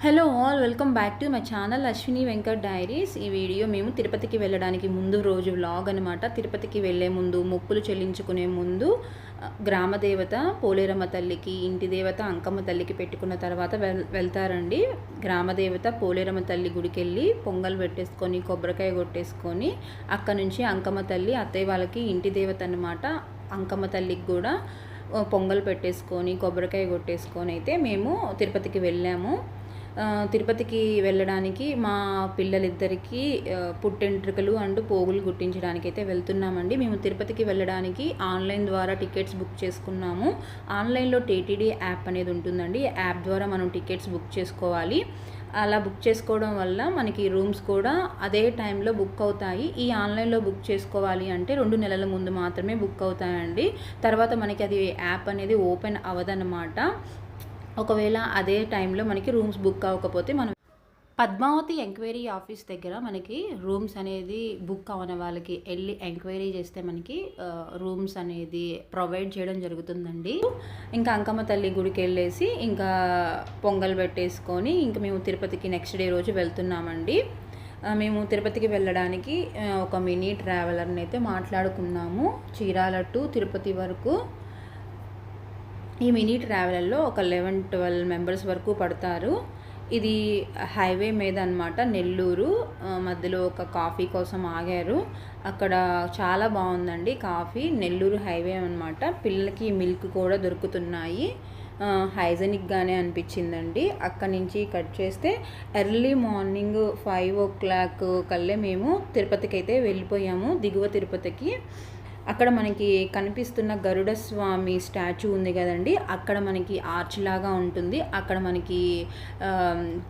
Hello all welcome back to my channel Ashwini Venkat diaries ఈ video మేము తిరుపతికి వెళ్ళడానికి ముందు రోజు వ్లాగ్ అనమాట తిరుపతికి వెళ్ళే ముందు మొక్కులు చెల్లించుకునే ముందు గ్రామదేవత పోలేరమ్మ తల్లికి ఇంటి దేవత అంకమ్మ తల్లికి పెట్టుకున్న తర్వాత వెళ్తారండి. గ్రామదేవత పోలేరమ్మ తల్లి గుడికి వెళ్ళి పొంగల్ పెట్టేసుకొని కొబ్బరికాయ కొట్టేసుకొని అక్కడ నుంచి అంకమ్మ తల్లి అత్తయ్య వాళ్ళకి ఇంటి దేవత అనమాట అంకమ్మ తల్లికి కూడా పొంగల్ పెట్టేసుకొని కొబ్బరికాయ కొట్టేసుకొని అయితే మేము తిరుపతికి వెళ్ళాము. తిరుపతికి వెళ్ళడానికి మా పిల్లలిద్దరికీ పుట్టెంట్రికలు అండ్ పోగులు గుట్టించడానికి అయితే వెళ్తున్నామండి. మేము తిరుపతికి వెళ్ళడానికి ఆన్లైన్ ద్వారా టికెట్స్ బుక్ చేసుకున్నాము. ఆన్లైన్లో టీటీడీ యాప్ అనేది ఉంటుందండి. యాప్ ద్వారా మనం టికెట్స్ బుక్ చేసుకోవాలి. అలా బుక్ చేసుకోవడం వల్ల మనకి రూమ్స్ కూడా అదే టైంలో బుక్ అవుతాయి. ఈ ఆన్లైన్లో బుక్ చేసుకోవాలి అంటే రెండు నెలల ముందు మాత్రమే బుక్ అవుతాయండి. తర్వాత మనకి అది యాప్ అనేది ఓపెన్ అవ్వదన్నమాట. ఒకవేళ అదే టైంలో మనకి రూమ్స్ బుక్ అవ్వకపోతే మనం పద్మావతి ఎంక్వైరీ ఆఫీస్ దగ్గర మనకి రూమ్స్ అనేది బుక్ అవన వాళ్ళకి వెళ్ళి ఎంక్వైరీ చేస్తే మనకి రూమ్స్ అనేది ప్రొవైడ్ చేయడం జరుగుతుందండి. ఇంకా అంకమ్మ తల్లి గుడికి వెళ్ళేసి ఇంకా పొంగల్ పెట్టేసుకొని ఇంకా మేము తిరుపతికి నెక్స్ట్ డే రోజు వెళ్తున్నామండి. మేము తిరుపతికి వెళ్ళడానికి ఒక మినీ ట్రావెలర్ని అయితే మాట్లాడుకున్నాము. చీరాల టు తిరుపతి వరకు. ఈ మినీ ట్రావెలర్లో ఒక లెవెన్ ట్వెల్వ్ మెంబర్స్ వరకు పడతారు. ఇది హైవే మీద అనమాట నెల్లూరు మధ్యలో ఒక కాఫీ కోసం ఆగారు. అక్కడ చాలా బాగుందండి కాఫీ. నెల్లూరు హైవే అనమాట పిల్లలకి మిల్క్ కూడా దొరుకుతున్నాయి. హైజెనిక్గానే అనిపించిందండి. అక్కడి నుంచి కట్ చేస్తే early morning five o'clock కల్లే మేము తిరుపతికి అయితే వెళ్ళిపోయాము. దిగువ తిరుపతికి. అక్కడ మనకి కనిపిస్తున్న గరుడ స్వామి స్టాచ్యూ ఉంది కదండి. అక్కడ మనకి ఆర్చ్ లాగా ఉంటుంది. అక్కడ మనకి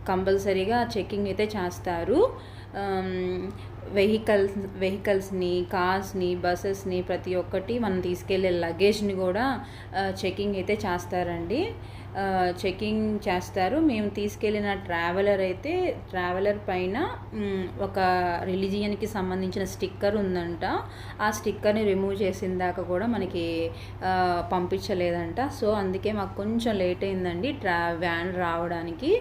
కంపల్సరీగా చెకింగ్ అయితే చేస్తారు. వెహికల్స్ వెహికల్స్ని కార్స్ని బస్సెస్ని ప్రతి ఒక్కటి మనం తీసుకెళ్ళే లగేజ్ని కూడా చెకింగ్ అయితే చేస్తారండి. చెకింగ్ చేస్తారు. మేము తీసుకెళ్ళిన ట్రావెలర్ అయితే ట్రావెలర్ పైన ఒక రిలీజియన్కి సంబంధించిన స్టిక్కర్ ఉందంట. ఆ స్టిక్కర్ని రిమూవ్ చేసిన దాకా కూడా మనకి పంపించలేదంట. సో అందుకే మాకు కొంచెం లేట్ అయిందండి ట్రా వ్యాన్ రావడానికి.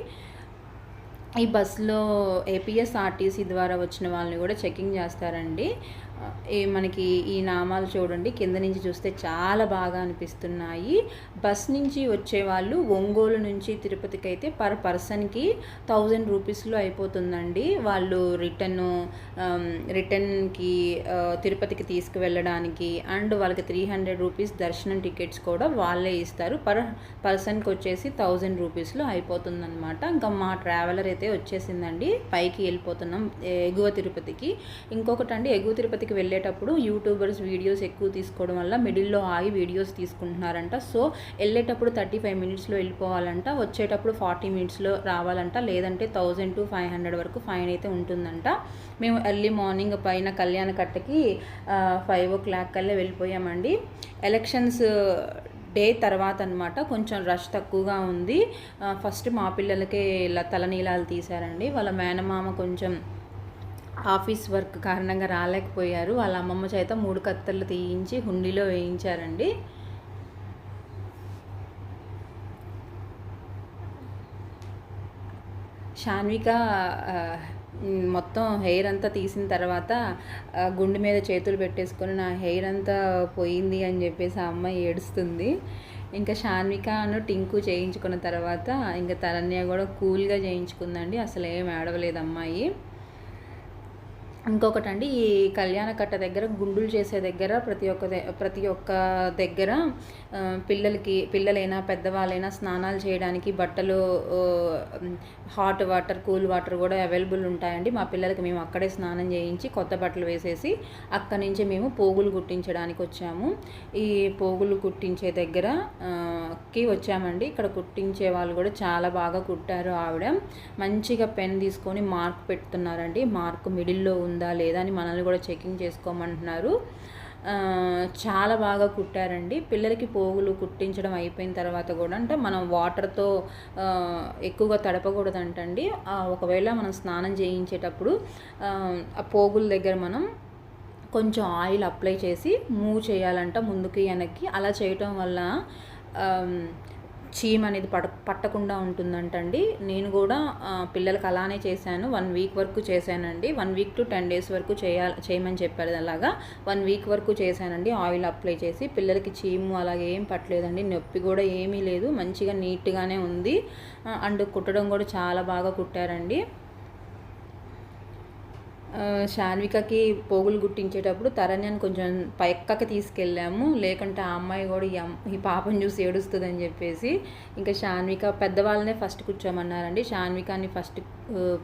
ఈ బస్సులో ఏపీఎస్ఆర్టీసీ ద్వారా వచ్చిన వాళ్ళని కూడా చెకింగ్ చేస్తారండి. ఏ ఈ మనకి ఈ నామాలు చూడండి కింద నుంచి చూస్తే చాలా బాగా అనిపిస్తున్నాయి. బస్ నుంచి వచ్చే వాళ్ళు ఒంగోలు నుంచి తిరుపతికి అయితే పర్ పర్సన్కి థౌజండ్ రూపీస్లో అయిపోతుందండి. వాళ్ళు రిటర్న్ రిటర్న్కి తిరుపతికి తీసుకువెళ్ళడానికి అండ్ వాళ్ళకి త్రీ హండ్రెడ్ రూపీస్ దర్శనం టికెట్స్ కూడా వాళ్ళే ఇస్తారు. పర్ పర్సన్కి వచ్చేసి థౌజండ్ రూపీస్లో అయిపోతుందన్నమాట. ఇంకా మా ట్రావెలర్ అయితే వచ్చేసిందండి. పైకి వెళ్ళిపోతున్నాం ఎగువ తిరుపతికి. ఇంకొకటి అండి ఎగువ తిరుపతికి వెళ్ళేటప్పుడు యూట్యూబర్స్ వీడియోస్ ఎక్కువ తీసుకోవడం వల్ల మిడిల్లో ఆగి వీడియోస్ తీసుకుంటున్నారంట. సో వెళ్ళేటప్పుడు థర్టీ ఫైవ్ మినిట్స్లో వెళ్ళిపోవాలంట. వచ్చేటప్పుడు ఫార్టీ మినిట్స్లో రావాలంట. లేదంటే థౌజండ్ టు ఫైవ్ హండ్రెడ్ వరకు ఫైన్ అయితే ఉంటుందంట. మేము ఎర్లీ మార్నింగ్ పైన కళ్యాణ కట్టకి ఫైవ్ ఓ క్లాక్ కల్లా వెళ్ళిపోయామండి. ఎలక్షన్స్ డే తర్వాత అనమాట కొంచెం రష్ తక్కువగా ఉంది. ఫస్ట్ మా పిల్లలకే ఇలా తలనీలాలు తీశారండి. వాళ్ళ మేనమామ కొంచెం ఆఫీస్ వర్క్ కారణంగా రాలేకపోయారు. వాళ్ళ అమ్మమ్మ చేత మూడు కత్తలు తీయించి హుండీలో వేయించారండి. షాన్విక మొత్తం హెయిర్ అంతా తీసిన తర్వాత గుండె మీద చేతులు పెట్టేసుకొని నా హెయిర్ అంతా పోయింది అని చెప్పేసి ఆ అమ్మాయి ఏడుస్తుంది. ఇంకా షాన్వికను టింకు చేయించుకున్న తర్వాత ఇంకా తరణ్య కూడా కూల్గా చేయించుకుందండి. అసలు ఏం ఏడవలేదు అమ్మాయి. ఇంకొకటి అండి ఈ కళ్యాణ కట్ట దగ్గర గుండులు చేసే దగ్గర ప్రతి ఒక్క ప్రతి ఒక్క దగ్గర పిల్లలకి పిల్లలైనా పెద్దవాళ్ళైనా స్నానాలు చేయడానికి బట్టలు హాట్ వాటర్ కూల్ వాటర్ కూడా అవైలబుల్ ఉంటాయండి. మా పిల్లలకి మేము అక్కడే స్నానం చేయించి కొత్త బట్టలు వేసేసి అక్కడి నుంచి మేము పోగులు కుట్టించడానికి వచ్చాము. ఈ పోగులు కుట్టించే దగ్గర కి వచ్చామండి. ఇక్కడ కుట్టించే వాళ్ళు కూడా చాలా బాగా కుట్టారు ఆవిడ. మంచిగా పెన్ తీసుకొని మార్క్ పెడుతున్నారండి. మార్క్ మిడిల్లో ఉంది. ఉందా లేదా అని మనల్ని కూడా చెకింగ్ చేసుకోమంటున్నారు. చాలా బాగా కుట్టారండి. పిల్లలకి పోగులు కుట్టించడం అయిపోయిన తర్వాత కూడా అంటే మనం వాటర్తో ఎక్కువగా తడపకూడదంటండి. ఒకవేళ మనం స్నానం చేయించేటప్పుడు ఆ, పోగుల దగ్గర మనం కొంచెం ఆయిల్ అప్లై చేసి మూవ్ చేయాలంట ముందుకి వెనక్కి. అలా చేయటం వల్ల చీమ్ అనేది పడ పట్టకుండా ఉంటుందంటండి. నేను కూడా పిల్లలకి అలానే చేశాను. వన్ వీక్ వరకు చేశానండి. One week to ten days వరకు చేయాలి చేయమని చెప్పారు అలాగా వన్ వీక్ వరకు చేశానండి. ఆయిల్ అప్లై చేసి పిల్లలకి చీము అలాగే ఏం పట్టలేదండి. నొప్పి కూడా ఏమీ లేదు. మంచిగా నీట్గానే ఉంది. అండ్ కుట్టడం కూడా చాలా బాగా కుట్టారండి. శాన్వికకి పోగులు గుట్టించేటప్పుడు తరణ్యాన్ని కొంచెం పక్కకి తీసుకెళ్ళాము. లేకుంటే ఆ అమ్మాయి కూడా ఈ ఈ పాపను చూసి ఏడుస్తుందని చెప్పేసి ఇంకా శాన్విక పెద్దవాళ్ళనే ఫస్ట్ కూర్చోమన్నారండి. శాన్వికాన్ని ఫస్ట్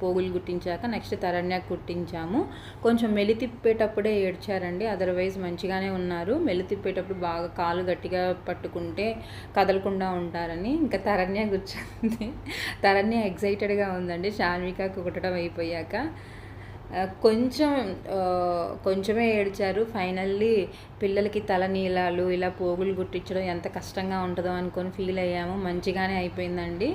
పోగులు గుట్టించాక నెక్స్ట్ తరణ్యాకి కుట్టించాము కొంచెం మెలి తిప్పేటప్పుడే ఏడ్చారండి. అదర్వైజ్ మంచిగానే ఉన్నారు. మెలి తిప్పేటప్పుడు బాగా కాలు గట్టిగా పట్టుకుంటే కదలకుండా ఉంటారని ఇంకా తరణ్య కూర్చుంది తరణ్య ఎగ్జైటెడ్గా ఉందండి. శాన్విక కుట్టడం అయిపోయాక కొంచెం కొంచెమే ఏడ్చారు. ఫైనల్లీ పిల్లలకి తల నీలాలు ఇలా పోగులు గుట్టించడం ఎంత కష్టంగా ఉంటుందో అనుకొని ఫీల్ అయ్యాము. మంచిగానే అయిపోయిందండి.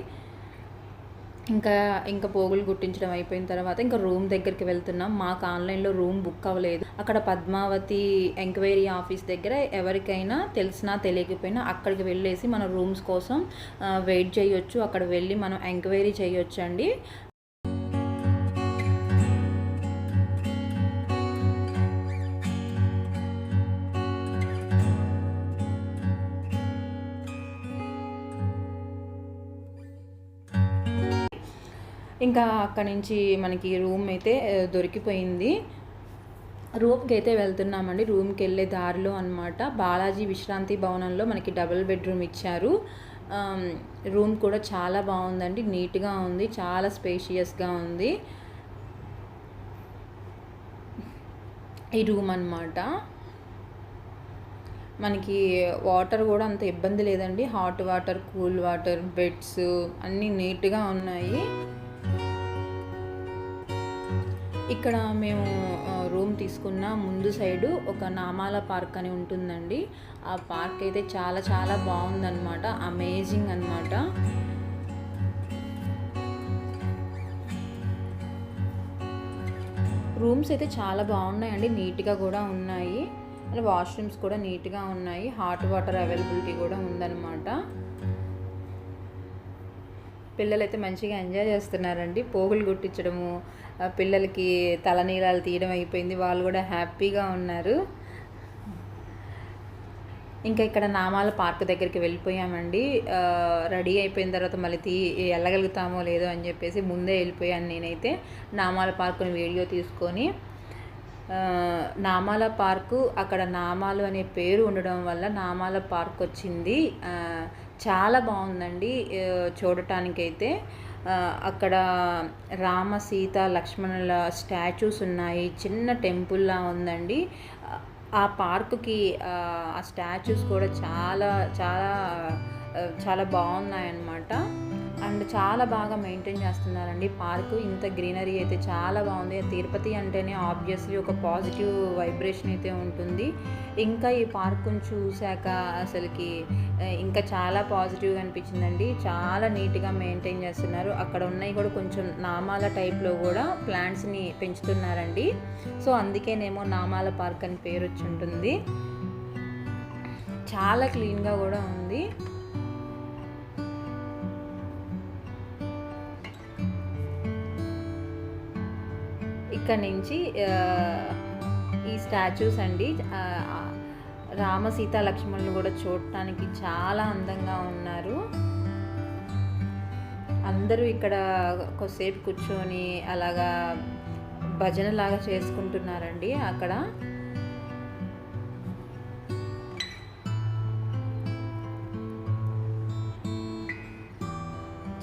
ఇంకా ఇంకా పోగులు గుట్టించడం అయిపోయిన తర్వాత ఇంకా రూమ్ దగ్గరికి వెళ్తున్నాం. మాకు ఆన్లైన్లో రూమ్ బుక్ అవ్వలేదు. అక్కడ పద్మావతి ఎంక్వైరీ ఆఫీస్ దగ్గర ఎవరికైనా తెలిసినా తెలియకపోయినా అక్కడికి వెళ్ళేసి మన రూమ్స్ కోసం వెయిట్ చేయొచ్చు. అక్కడ వెళ్ళి మనం ఎంక్వైరీ చేయొచ్చు అండి ఇంకా అక్కడి నుంచి మనకి రూమ్ అయితే దొరికిపోయింది. రూమ్కి అయితే వెళ్తున్నామండి. రూమ్కి వెళ్ళే దారిలో అన్నమాట. బాలాజీ విశ్రాంతి భవనంలో మనకి డబుల్ బెడ్రూమ్ ఇచ్చారు. రూమ్ కూడా చాలా బాగుందండి. నీట్గా ఉంది. చాలా స్పేషియస్గా ఉంది. ఈ రూమ్ అన్నమాట. మనకి వాటర్ కూడా అంత ఇబ్బంది లేదండి. Hot water cool water beds అన్నీ నీట్గా ఉన్నాయి. ఇక్కడ మేము రూమ్ తీసుకున్న ముందు సైడు ఒక నామాల పార్క్ అని ఉంటుందండి. ఆ పార్క్ అయితే చాలా చాలా బాగుందన్నమాట. అమేజింగ్ అన్నమాట. రూమ్స్ అయితే చాలా బాగున్నాయండి. నీట్గా కూడా ఉన్నాయి. అలా వాష్రూమ్స్ కూడా నీట్గా ఉన్నాయి. హాట్ వాటర్ అవైలబిలిటీ కూడా ఉందన్నమాట. పిల్లలైతే మంచిగా ఎంజాయ్ చేస్తున్నారండి. పోగులు గుట్టించడము పిల్లలకి తలనీలాలు తీయడం అయిపోయింది. వాళ్ళు కూడా హ్యాపీగా ఉన్నారు. ఇంకా ఇక్కడ నామాల పార్క్ దగ్గరికి వెళ్ళిపోయామండి. రెడీ అయిపోయిన తర్వాత మళ్ళీ తీ వెళ్ళగలుగుతామో లేదో అని చెప్పేసి ముందే వెళ్ళిపోయాను నేనైతే నామాల పార్కుని వీడియో తీసుకొని. నామాల పార్కు అక్కడ నామాలు అనే పేరు ఉండడం వల్ల నామాల పార్క్ వచ్చింది. చాలా బాగుందండి చూడటానికైతే. అక్కడ రామ సీత లక్ష్మణుల స్టాచ్యూస్ ఉన్నాయి చిన్న టెంపుల్లా ఉందండి. ఆ- పార్కుకి ఆ స్టాచ్యూస్ కూడా చాలా చాలా చాలా బాగున్నాయన్నమాట. అండ్ చాలా బాగా మెయింటైన్ చేస్తున్నారండి. పార్కు ఇంత గ్రీనరీ అయితే చాలా బాగుంది. తిరుపతి అంటేనే ఆబ్వియస్లీ ఒక పాజిటివ్ వైబ్రేషన్ అయితే ఉంటుంది. ఇంకా ఈ పార్కును చూశాక అసలుకి ఇంకా చాలా పాజిటివ్గా అనిపించిందండి. చాలా నీట్గా మెయింటైన్ చేస్తున్నారు. అక్కడ ఉన్నాయి కూడా కొంచెం నామాల టైప్లో కూడా ప్లాంట్స్ని పెంచుతున్నారండి. సో అందుకేనేమో నామాల పార్క్ అని పేరు వచ్చి ఉంటుంది చాలా క్లీన్గా కూడా ఉంది. ఇక్కడ నుంచి ఆ, ఈ స్టాచ్యూస్ అండి రామ సీత లక్ష్మణులు కూడా చూడటానికి చాలా అందంగా ఉన్నారు. అందరూ ఇక్కడ కొద్దిసేపు కూర్చొని అలాగా భజన లాగా చేసుకుంటున్నారండి అక్కడ.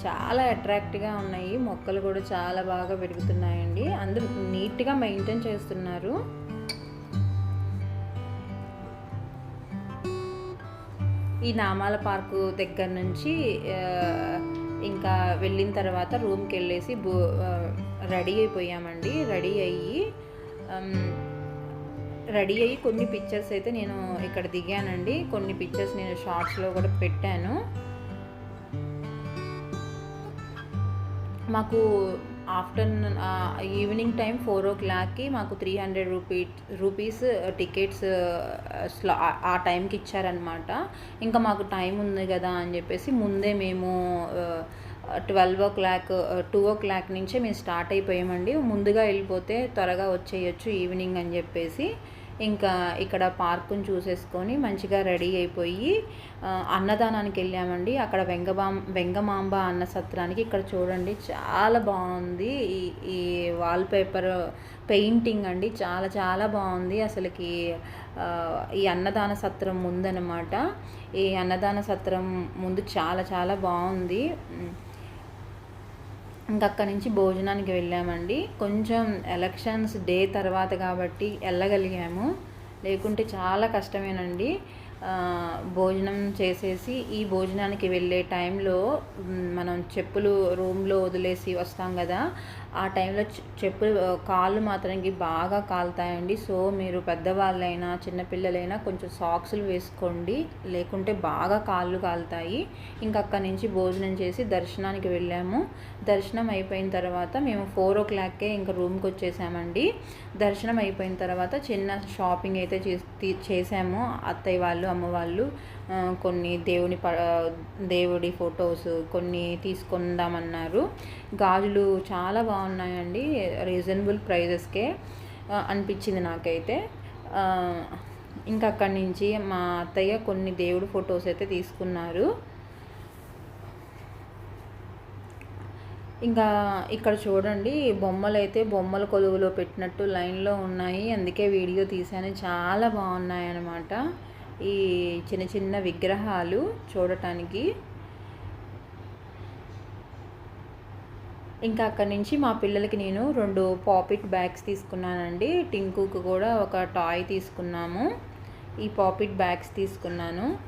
చాలా అట్రాక్ట్గా ఉన్నాయి. మొక్కలు కూడా చాలా బాగా పెరుగుతున్నాయండి. అందరూ నీట్గా మెయింటైన్ చేస్తున్నారు. ఈ నామాల పార్కు దగ్గర నుంచి ఇంకా వెళ్ళిన తర్వాత రూమ్కి వెళ్ళేసి బో రెడీ అయిపోయామండి. రెడీ అయ్యి రెడీ అయ్యి కొన్ని పిక్చర్స్ అయితే నేను ఇక్కడ దిగానండి. కొన్ని పిక్చర్స్ నేను షార్ట్స్లో కూడా పెట్టాను. మాకు ఆఫ్టర్నూన్ ఈవినింగ్ టైం ఫోర్ ఓ క్లాక్కి మాకు three hundred rupee rupees tickets స్లా ఆ టైంకి ఇచ్చారనమాట ఇంకా మాకు టైం ఉంది కదా అని చెప్పేసి ముందే మేము twelve o'clock two o'clock నుంచే మేము స్టార్ట్ అయిపోయామండి. ముందుగా వెళ్ళిపోతే త్వరగా వచ్చేయచ్చు ఈవినింగ్ అని చెప్పేసి. ఇంకా ఇక్కడ పార్కుని చూసేసుకొని మంచిగా రెడీ అయిపోయి అన్నదానానికి వెళ్ళామండి. అక్కడ వెంగబాం వెంగమాంబ అన్న సత్రానికి ఇక్కడ చూడండి చాలా బాగుంది. ఈ ఈ వాల్పేపర్ పెయింటింగ్ అండి చాలా చాలా బాగుంది. అసలుకి ఈ అన్నదాన సత్రం ముందనమాట. ఈ అన్నదాన సత్రం ముందు చాలా చాలా బాగుంది. ఇంకా అక్కడి నుంచి భోజనానికి వెళ్ళామండి. కొంచెం ఎలక్షన్స్ డే తర్వాత కాబట్టి వెళ్ళగలిగాము. లేకుంటే చాలా కష్టమేనండి. భోజనం చేసేసి ఈ భోజనానికి వెళ్ళే టైంలో మనం చెప్పులు రూమ్లో వదిలేసి వస్తాం కదా ఆ టైంలో చె- చెప్పులు కాళ్ళు మాత్రానికి బాగా కాలుతాయండి. సో మీరు పెద్దవాళ్ళైనా చిన్నపిల్లలైనా కొంచెం సాక్స్లు వేసుకోండి. లేకుంటే బాగా కాళ్ళు కాలుతాయి. ఇంకా అక్కడి నుంచి భోజనం చేసి దర్శనానికి వెళ్ళాము. దర్శనం అయిపోయిన తర్వాత మేము ఫోర్ ఓ క్లాక్కే ఇంకా రూమ్కి వచ్చేసామండి. దర్శనం అయిపోయిన తర్వాత చిన్న షాపింగ్ అయితే చేసి చేసాము. అత్తయ్య వాళ్ళు అమ్మ వాళ్ళు. కొన్ని దేవుని ప దేవుడి ఫొటోస్ కొన్ని తీసుకుందామన్నారు. గాజులు చాలా బాగున్నాయండి రీజనబుల్ ప్రైజెస్కే అనిపించింది నాకైతే. ఇంకా అక్కడి నుంచి మా అత్తయ్య కొన్ని దేవుడి ఫొటోస్ అయితే తీసుకున్నారు. ఇంకా ఇక్కడ చూడండి బొమ్మలు అయితే బొమ్మల కొలువులో పెట్టినట్టు లైన్లో ఉన్నాయి. అందుకే వీడియో తీశాను. చాలా బాగున్నాయి అన్నమాట ఈ చిన్న చిన్న విగ్రహాలు చూడటానికి. ఇంకా అక్కడి నుంచి మా పిల్లలకి నేను రెండు పాపిట్ బ్యాగ్స్ తీసుకున్నానండి. టింకుకు కూడా ఒక టాయ్ తీసుకున్నాము. ఈ పాపిట్ బ్యాగ్స్ తీసుకున్నాను.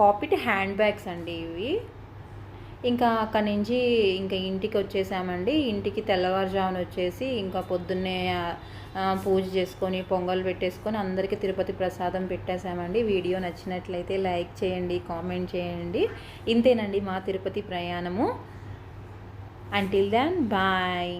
పాపిట్ హ్యాండ్ బ్యాగ్స్ అండి ఇవి. ఇంకా అక్కడి నుంచి ఇంకా ఇంటికి వచ్చేసామండి. ఇంటికి తెల్లవారుజామున వచ్చేసి ఇంకా పొద్దున్నే పూజ చేసుకొని పొంగల్ పెట్టేసుకొని అందరికీ తిరుపతి ప్రసాదం పెట్టేసామండి. వీడియో నచ్చినట్లయితే లైక్ చేయండి కామెంట్ చేయండి. ఇంతేనండి మా తిరుపతి ప్రయాణము. అంటిల్ దాన్ బాయ్